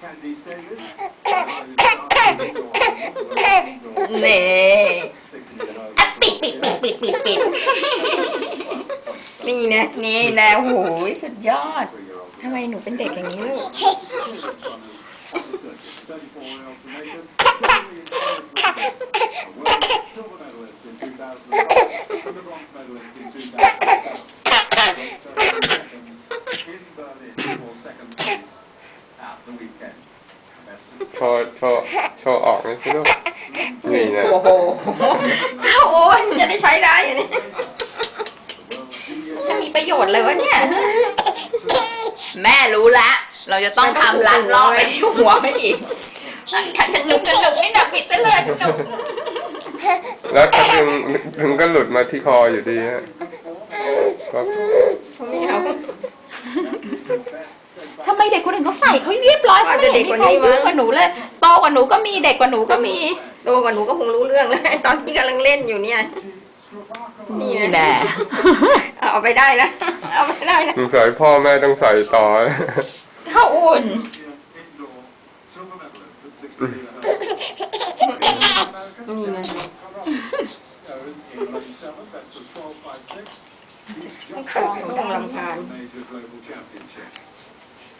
Candy Davis. เน่อะปิดปิดปิดปิดปิดปิดนี่นะนี่นะโอ้โหสุดยอดทำไมหนูเป็นเด็กอย่างนี้ลูก โชว์โชว์โชว์ออกนี่สิลูกนี่นะโอ้โหข้าวโอนจะได้ใช้ได้อันนี้จะมีประโยชน์เลยวะเนี่ย แม่รู้ละ เราจะต้องทำรัดรอบไปที่หัวไม่อีกถ้าจะหนุกจะหนุกนี่หนักผิดซะเลยหนุกแล้วถ้าดึงดึงก็หลุดมาที่คออยู่ดีฮะก็ไม่เอาทำ ไมเด็กคนอื่นเขาใส่เขาเรียบร้อยเขาไม่เห็นมีใครยุ่งกับหนูเลยโตกว่าหนูก็มีเด็กกว่าหนูก็มีโตกว่าหนูก็คงรู้เรื่องแล้วตอนที่กำลังเล่นอยู่เนี่ยนี่นี่นะแน่เอาเอาไปได้นะเอาไปได้นะสงสัยพ่อแม่ต้องใส่ต่อข้าวอุ่น indoor silver medalist at 16 and a half. Mm. Best of 12, 5, 6. ไม่ต้องต้องรำคาญ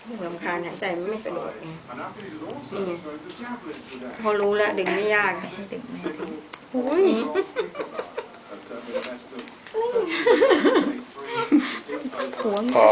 Major global championships. รำคาญหายใจไม่สะดวกไง An athlete has also Mm. thrown the javelin today. เขารู้แล้วดึงไม่ยากอุ้ย At uh, with a best of 33. พอ